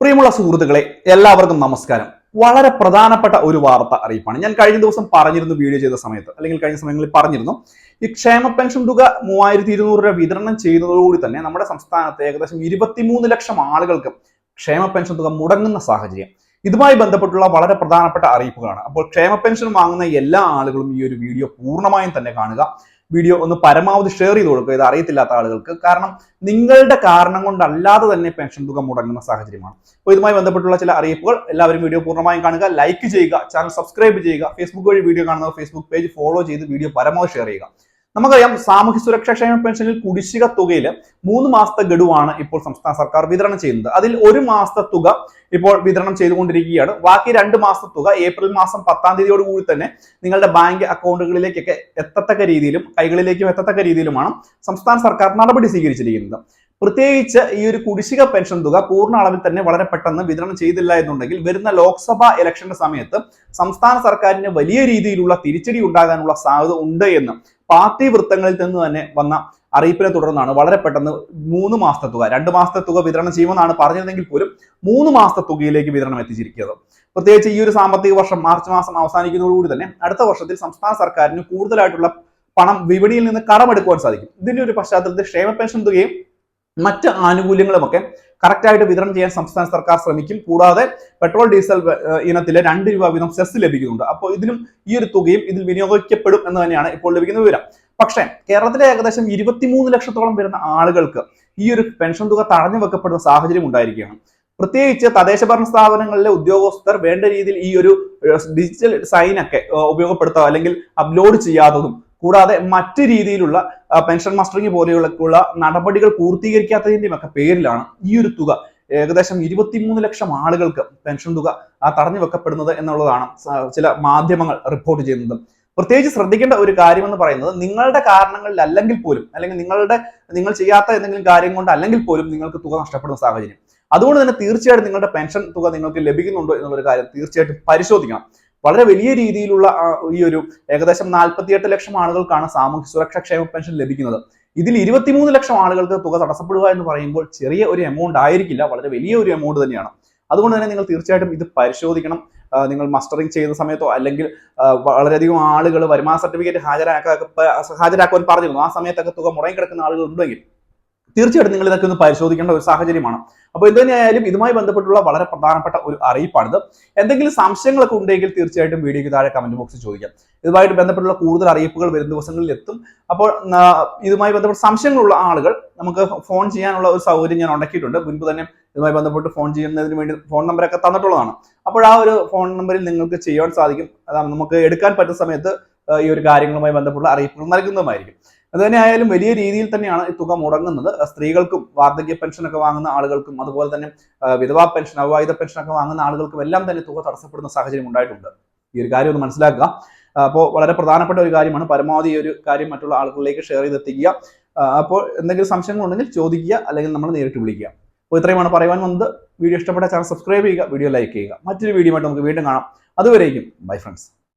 പ്രിയമുള്ള സുഹൃത്തുക്കളെ എല്ലാവർക്കും നമസ്കാരം. വളരെ പ്രധാനപ്പെട്ട ഒരു വാർത്ത അറിയിപ്പാണ്. ഞാൻ കഴിഞ്ഞ ദിവസം പറഞ്ഞിരുന്നു വീഡിയോ ചെയ്ത സമയത്ത് അല്ലെങ്കിൽ കഴിഞ്ഞ സമയങ്ങളിൽ പറഞ്ഞിരുന്നു ഈ ക്ഷേമ പെൻഷൻ തുക മൂവായിരത്തി ഇരുന്നൂറ് രൂപ വിതരണം ചെയ്യുന്നതോടുകൂടി തന്നെ നമ്മുടെ സംസ്ഥാനത്ത് ഏകദേശം ഇരുപത്തിമൂന്ന് ലക്ഷം ആളുകൾക്ക് ക്ഷേമ പെൻഷൻ തുക മുടങ്ങുന്ന സാഹചര്യം. ഇതുമായി ബന്ധപ്പെട്ടുള്ള വളരെ പ്രധാനപ്പെട്ട അറിയിപ്പുകളാണ്. അപ്പോൾ ക്ഷേമ പെൻഷൻ വാങ്ങുന്ന എല്ലാ ആളുകളും ഈ ഒരു വീഡിയോ പൂർണമായും തന്നെ കാണുക. വീഡിയോ ഒന്ന് പരമാവധി ഷെയർ ചെയ്ത് കൊടുക്കുക. ഇത് അറിയത്തില്ലാത്ത ആളുകൾക്ക്. കാരണം നിങ്ങളുടെ കാരണം കൊണ്ടല്ലാതെ തന്നെ പെൻഷൻ തുക മുടങ്ങുന്ന സാഹചര്യമാണ്. അപ്പോൾ ഇതുമായി ബന്ധപ്പെട്ടുള്ള ചില അറിയിപ്പുകൾ എല്ലാവരും വീഡിയോ പൂർണമായും കാണുക. ലൈക്ക് ചെയ്യുക ചാനൽ സബ്സ്ക്രൈബ് ചെയ്യുക. ഫേസ്ബുക്ക് വഴി വീഡിയോ കാണുന്നവർ ഫേസ്ബുക്ക് പേജ് ഫോളോ ചെയ്ത് വീഡിയോ പരമാവധി ഷെയർ ചെയ്യുക. നമുക്കറിയാം സാമൂഹ്യ സുരക്ഷാ ക്ഷേമ പെൻഷനിൽ കുടിശ്ശിക തുകയിൽ മൂന്ന് മാസത്തെ ഗഡുവാണ് ഇപ്പോൾ സംസ്ഥാന സർക്കാർ വിതരണം ചെയ്യുന്നത്. അതിൽ ഒരു മാസത്തെ തുക ഇപ്പോൾ വിതരണം ചെയ്തുകൊണ്ടിരിക്കുകയാണ്. ബാക്കി രണ്ട് മാസത്തെ തുക ഏപ്രിൽ മാസം പത്താം തീയതിയോട് കൂടി തന്നെ നിങ്ങളുടെ ബാങ്ക് അക്കൗണ്ടുകളിലേക്കൊക്കെ എത്തത്തക്ക രീതിയിലും കൈകളിലേക്കും എത്തത്തക്ക രീതിയിലുമാണ് സംസ്ഥാന സർക്കാർ നടപടി സ്വീകരിച്ചിരിക്കുന്നത്. പ്രത്യേകിച്ച് ഈ ഒരു കുടിശ്ശിക പെൻഷൻ തുക പൂർണ അളവിൽ തന്നെ വളരെ പെട്ടെന്ന് വിതരണം ചെയ്തില്ല എന്നുണ്ടെങ്കിൽ വരുന്ന ലോക്സഭാ ഇലക്ഷന്റെ സമയത്ത് സംസ്ഥാന സർക്കാരിന് വലിയ രീതിയിലുള്ള തിരിച്ചടി ഉണ്ടാകാനുള്ള സാധ്യത ഉണ്ട് എന്ന് പാർട്ടി വൃത്തങ്ങളിൽ നിന്ന് തന്നെ വന്ന അറിയിപ്പിനെ തുടർന്നാണ് വളരെ പെട്ടെന്ന് മൂന്ന് മാസത്തെ തുക രണ്ട് മാസത്തെ തുക വിതരണം ചെയ്യുമെന്നാണ് പറഞ്ഞിരുന്നെങ്കിൽ പോലും മൂന്ന് മാസത്തെ തുകയിലേക്ക് വിതരണം എത്തിച്ചിരിക്കുന്നത്. പ്രത്യേകിച്ച് ഈ ഒരു സാമ്പത്തിക വർഷം മാർച്ച് മാസം അവസാനിക്കുന്നതോടുകൂടി തന്നെ അടുത്ത വർഷത്തിൽ സംസ്ഥാന സർക്കാരിന് കൂടുതലായിട്ടുള്ള പണം വിപണിയിൽ നിന്ന് കടമെടുക്കുവാൻ സാധിക്കും. ഇതിന്റെ ഒരു പശ്ചാത്തലത്തിൽ ക്ഷേമ പെൻഷൻ തുകയും മറ്റ് ആനുകൂല്യങ്ങളുമൊക്കെ കറക്റ്റായിട്ട് വിതരണം ചെയ്യാൻ സംസ്ഥാന സർക്കാർ ശ്രമിക്കും. കൂടാതെ പെട്രോൾ ഡീസൽ ഇനത്തിൽ രണ്ട് രൂപ വീതം സെസ് ലഭിക്കുന്നുണ്ട്. അപ്പോൾ ഇതിലും ഈ ഒരു തുകയും ഇതിൽ വിനിയോഗിക്കപ്പെടും എന്ന് തന്നെയാണ് ഇപ്പോൾ ലഭിക്കുന്ന വിവരം. പക്ഷേ കേരളത്തിലെ ഏകദേശം ഇരുപത്തിമൂന്ന് ലക്ഷത്തോളം വരുന്ന ആളുകൾക്ക് ഈ ഒരു പെൻഷൻ തുക തടഞ്ഞു വെക്കപ്പെടുന്ന സാഹചര്യം ഉണ്ടായിരിക്കുകയാണ്. പ്രത്യേകിച്ച് തദ്ദേശ ഭരണ സ്ഥാപനങ്ങളിലെ ഉദ്യോഗസ്ഥർ വേണ്ട രീതിയിൽ ഈ ഒരു ഡിജിറ്റൽ സൈനൊക്കെ ഉപയോഗപ്പെടുത്തുക അല്ലെങ്കിൽ അപ്ലോഡ് ചെയ്യാത്തതും കൂടാതെ മറ്റു രീതിയിലുള്ള പെൻഷൻ മസ്റ്ററിംഗ് പോലെയുള്ള നടപടികൾ പൂർത്തീകരിക്കാത്തതിന്റെയും ഒക്കെ പേരിലാണ് ഈ ഒരു തുക. ഏകദേശം ഇരുപത്തിമൂന്ന് ലക്ഷം ആളുകൾക്ക് പെൻഷൻ തുക തടഞ്ഞു വെക്കപ്പെടുന്നത് എന്നുള്ളതാണ് ചില മാധ്യമങ്ങൾ റിപ്പോർട്ട് ചെയ്യുന്നത്. പ്രത്യേകിച്ച് ശ്രദ്ധിക്കേണ്ട ഒരു കാര്യം എന്ന് പറയുന്നത് നിങ്ങളുടെ കാരണങ്ങളിൽ അല്ലെങ്കിൽ പോലും അല്ലെങ്കിൽ നിങ്ങളുടെ നിങ്ങൾ ചെയ്യാത്ത എന്തെങ്കിലും കാര്യം കൊണ്ട് അല്ലെങ്കിൽ പോലും നിങ്ങൾക്ക് തുക നഷ്ടപ്പെടുന്ന സാഹചര്യം. അതുകൊണ്ട് തന്നെ തീർച്ചയായിട്ടും നിങ്ങളുടെ പെൻഷൻ തുക നിങ്ങൾക്ക് ലഭിക്കുന്നുണ്ടോ എന്നുള്ളൊരു കാര്യം തീർച്ചയായിട്ടും പരിശോധിക്കണം. വളരെ വലിയ രീതിയിലുള്ള ഈ ഒരു ഏകദേശം നാൽപ്പത്തിയെട്ട് ലക്ഷം ആളുകൾക്കാണ് സാമൂഹ്യ സുരക്ഷാ ക്ഷേമ പെൻഷൻ ലഭിക്കുന്നത്. ഇതിൽ ഇരുപത്തിമൂന്ന് ലക്ഷം ആളുകൾക്ക് തുക തടസ്സപ്പെടുക എന്ന് പറയുമ്പോൾ ചെറിയ ഒരു എമൗണ്ട് ആയിരിക്കില്ല വളരെ വലിയ ഒരു എമൗണ്ട് തന്നെയാണ്. അതുകൊണ്ട് തന്നെ നിങ്ങൾ തീർച്ചയായിട്ടും ഇത് പരിശോധിക്കണം. നിങ്ങൾ മസ്റ്ററിംഗ് ചെയ്യുന്ന സമയത്തോ അല്ലെങ്കിൽ വളരെയധികം ആളുകൾ വരുമാന സർട്ടിഫിക്കറ്റ് ഹാജരാക്കാൻ ഹാജരാക്കുവാൻ പറഞ്ഞിരുന്നു. ആ സമയത്തൊക്കെ തുക മുടങ്ങി കിടക്കുന്ന ആളുകൾ ഉണ്ടെങ്കിൽ തീർച്ചയായിട്ടും നിങ്ങൾ ഇതൊക്കെ ഒന്ന് പരിശോധിക്കേണ്ട ഒരു സാഹചര്യമാണ്. അപ്പോൾ എന്ത് തന്നെയായാലും ഇതുമായി ബന്ധപ്പെട്ടുള്ള വളരെ പ്രധാനപ്പെട്ട ഒരു അറിയിപ്പാണിത്. എന്തെങ്കിലും സംശയങ്ങളൊക്കെ ഉണ്ടെങ്കിൽ തീർച്ചയായിട്ടും വീഡിയോയ്ക്ക് താഴെ കമന്റ് ബോക്സിൽ ചോദിക്കാം. ഇതുമായിട്ട് ബന്ധപ്പെട്ടുള്ള കൂടുതൽ അറിയിപ്പുകൾ വരും ദിവസങ്ങളിൽ എത്തും. അപ്പോൾ ഇതുമായി ബന്ധപ്പെട്ട സംശയങ്ങളുള്ള ആളുകൾ നമുക്ക് ഫോൺ ചെയ്യാനുള്ള ഒരു സൗകര്യം ഞാൻ ഉണ്ടാക്കിയിട്ടുണ്ട്. മുൻപ് തന്നെ ഇതുമായി ബന്ധപ്പെട്ട് ഫോൺ ചെയ്യുന്നതിന് വേണ്ടി ഫോൺ നമ്പറൊക്കെ തന്നിട്ടുള്ളതാണ്. അപ്പോൾ ആ ഒരു ഫോൺ നമ്പറിൽ നിങ്ങൾക്ക് ചെയ്യാൻ സാധിക്കും. അതാണ് നമുക്ക് എടുക്കാൻ പറ്റുന്ന സമയത്ത് ഈ ഒരു കാര്യങ്ങളുമായി ബന്ധപ്പെട്ടുള്ള അറിയിപ്പുകൾ നൽകുന്നതുമായിരിക്കും. അത് തന്നെ ആയാലും വലിയ രീതിയിൽ തന്നെയാണ് ഈ തുക മുടങ്ങുന്നത്. സ്ത്രീകൾക്കും വാർദ്ധക്യ പെൻഷൻ ഒക്കെ വാങ്ങുന്ന ആളുകൾക്കും അതുപോലെ തന്നെ വിധവാ പെൻഷൻ അവിവാഹിത പെൻഷൻ ഒക്കെ വാങ്ങുന്ന ആളുകൾക്കും എല്ലാം തന്നെ തുക തടസ്സപ്പെടുന്ന സാഹചര്യം ഉണ്ടായിട്ടുണ്ട്. ഈ ഒരു കാര്യം ഒന്ന് മനസ്സിലാക്കുക. അപ്പോൾ വളരെ പ്രധാനപ്പെട്ട ഒരു കാര്യമാണ് പരമാവധി ഒരു കാര്യം മറ്റുള്ള ആളുകളിലേക്ക് ഷെയർ ചെയ്തെത്തിക്കുക. അപ്പോൾ എന്തെങ്കിലും സംശയങ്ങളുണ്ടെങ്കിൽ ചോദിക്കുക അല്ലെങ്കിൽ നമ്മൾ നേരിട്ട് വിളിക്കുക. അപ്പോൾ ഇത്രയുമാണ് പറയുവാൻ വന്നത്. വീഡിയോ ഇഷ്ടപ്പെട്ട ചാനൽ സബ്സ്ക്രൈബ് ചെയ്യുക വീഡിയോ ലൈക്ക് ചെയ്യുക. മറ്റൊരു വീഡിയോ നമുക്ക് വീണ്ടും കാണാം. അതുവരേക്കും ബൈ ഫ്രണ്ട്സ്